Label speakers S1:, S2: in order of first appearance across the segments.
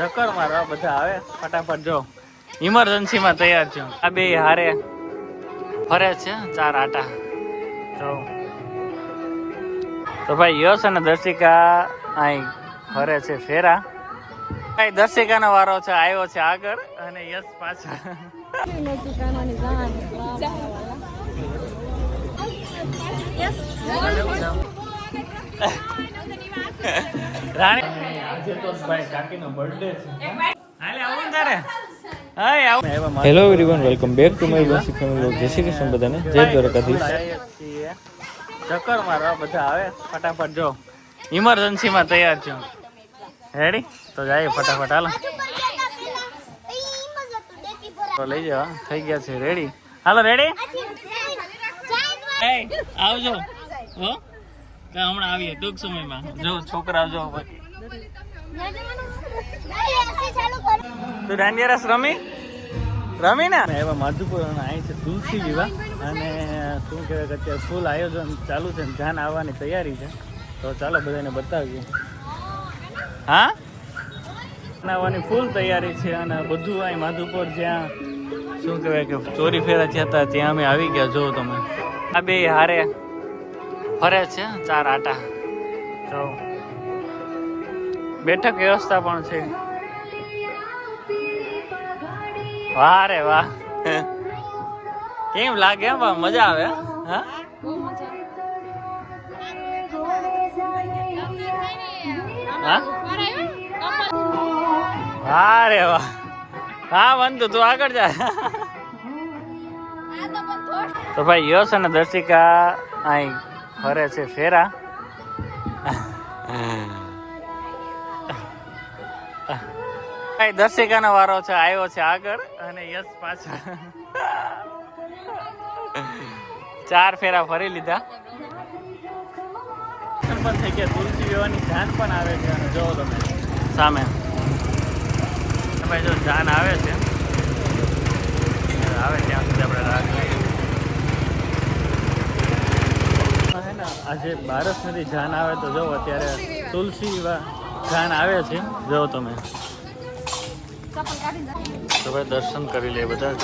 S1: ચક્કર મારવા બધા આવે. ફટાફટ જો. ઇમરજન્સીમાં તૈયાર છું. આ બે હારે ફરે છે ચાર આટા. જો. તો ભાઈ યશ અને દર્શિકા અહીં ફરે છે ફેરા. ભાઈ દર્શિકાનો વારો છે આવ્યો છે આગળ અને યશ પાછળ. રાણી. આજે તો ભાઈ કાકીનો બર્થડે છે. હાલે આવું તારે.
S2: Hello everyone welcome back to my basic family Jai Shri Krishna બધાને. જય દ્વારકાધીશ.
S1: ચક્કર મારવા બધા આવે. ફટાફટ જો. ઇમરજન્સીમાં તૈયાર છો. રેડી તો જાય ફટાફટ હાલો. તો લઈ જાઓ હા. થઈ ગયા છે. રેડી હાલો રેડી આવજો. હો? તો હમણાં આવીએ ટૂંક સમયમાં? જો, છોકરા જો તું દાંડિયા રમી? રમી ને એવા માધુપુર અહીં છે તુલસી વિવાહ. અને શું કહેવાય કે અત્યારે ફૂલ આયોજન ચાલુ છે જાન આવવાની તૈયારી છે. તો ચાલો બધાને બતાવીએ. હા? બનાવવાની ફૂલ તૈયારી છે અને બધું અહીં માધુપુર જ્યાં, શું કહેવાય કે ચોરી ફેરા થયા હતા ત્યાં અમે આવી ગયા જો તમે. આ બે હારે ફરે છે ચાર આટા. તો બેઠક વ્યવસ્થા પણ છે. વાહ રે વાહ. કેમ લાગે આમ મજા આવે? હા? હા? વાહ રે વાહ. હા વંતુ તું આગળ જા. તો ભાઈ યશ અને દર્શિકા અહીં ફરે છે ફેરા. ભાઈ દર્શિકાનો વારો છે આવ્યો છે આગળ અને યશ પાછળ. ચાર ફેરા ફરી લીધા. પણ થઈ ગયા તુલસી વિવાહની જાન પણ આવે છે અને જો તમે. સામે. ભાઈ જો જાન આવે છે આવે ત્યાં સુધી આપણે રાહ હે બારસ નદી જાન આવે તો જો અત્યારે તુલસી જાન આવે છે. જો તમે. તો ભાઈ દર્શન કરી લે બધા.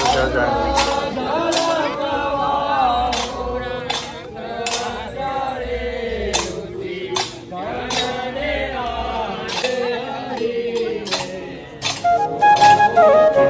S1: જો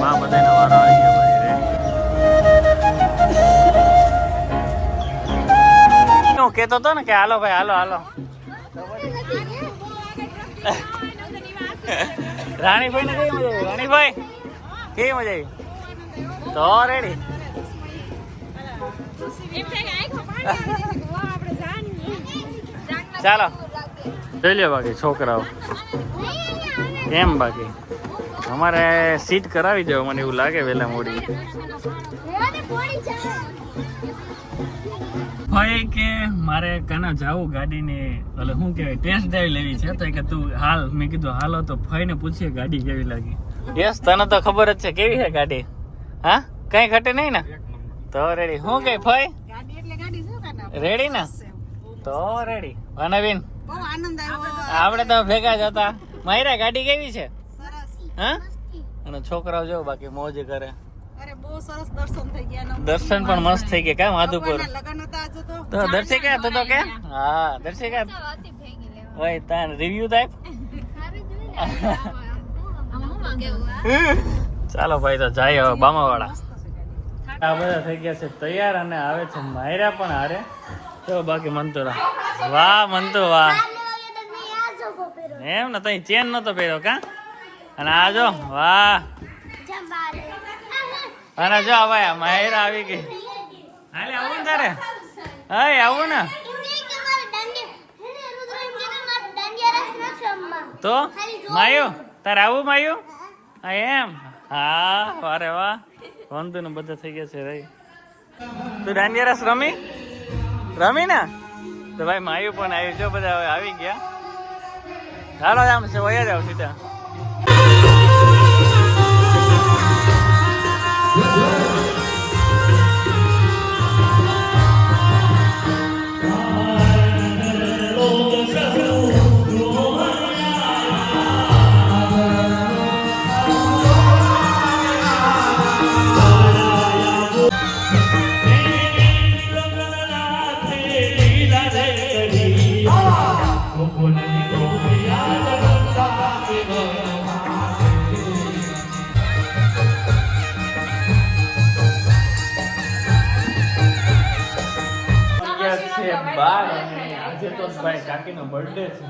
S1: માં બધાનો કહેતો હતો ને કે, હાલો ભાઈ, હાલો હાલો. રાણીભાઈ ને કઈ મજા રાણીભાઈ, કેવી મજા આવી? તો રેડી. ચાલો. જોઈ લે બાકી, છોકરાઓ. કેમ બાકી? અમારે સીટ કરાવી દેવો મને એવું લાગે વેલા મોડી ભાઈ કે મારે કાના જાવું ગાડીની એટલે શું કહેવાય ટેસ્ટ ડ્રાઈવ લેવી છે. તો કે તું હાલ મેં કીધું હાલો તો ફઈને પૂછીએ ગાડી કેવી લાગી. યસ તને તો ખબર જ છે કેવી છે ગાડી? હા? કઈ ઘટે નહીં ને? તો રેડી શું કઈ ફઈ રેડી ને? તો રેડી વનવીન આપણે તો ભેગા જ હતા. માયરા ગાડી કેવી છે? હા? અને છોકરાઓ જો બાકી મોજ કરે.
S3: અરે બહુ સરસ દર્શન થઈ ગયા
S1: દર્શન પણ મસ્ત થઈ ગયા. કા માધુપુર
S3: લગન હતા આજે તો.
S1: તો દર્શિકા તો તો કે? હા દર્શિકા ઓય તાન રિવ્યુ થાય? ચાલો ભાઈ તો જાય હવે બામાવાળા. આ બધા થઈ ગયા છે તૈયાર અને આવે છે માયરા પણ હારે. તો બાકી મંતુરા. વાહ મંતુ વાહ એમ ને તઈ ચેન નતો પહેર્યો કા? અને આ જો, વાહ. અને જો ભાઈ માયરા આવી ગઈ. હાલે, આવું ને તારે? હા આવું ને? તો? માયુ, તારે આવું માયુ? એમ? હા વારે વાહ. વાંધો ને બધા થઈ ગયા છે ભાઈ તું દાંડિયારસ રમી? રમી ને? તો ભાઈ, માયુ પણ આવ્યું જો, બધા હવે આવી ગયા. ચાલો આમ છે, વયા જાવ સીધા. છે બાર અને આજે તો ભાઈ કાકીનો બર્થડે છે.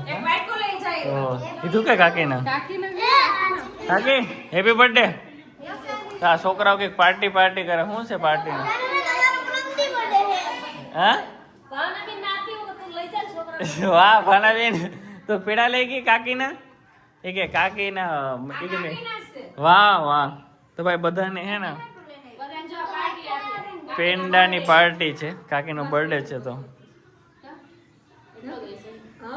S1: તો કીધું કે કાકીના? કાકી હેપી બર્થડે આ છોકરાઓ કંઈક પાર્ટી પાર્ટી કરે. શું છે પાર્ટી હા. વાહ ભાનાબેન તો પેડા લઈ ગઈ કાકીના? એ કે કાકીના કીધું મેં. વાહ વાહ. તો ભાઈ બધાને હે ને? પેંડાની પાર્ટી છે. કાકીનો બર્થડે છે તો.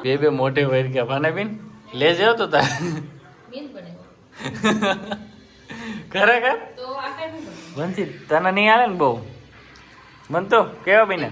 S1: બે બે મોઢે વૈર ગયા. ભાનાબેન લે જાવ તો તાર. ખરેખર? બંસી તને નહીં આવે ને બહુ? મન તો કેવા બેને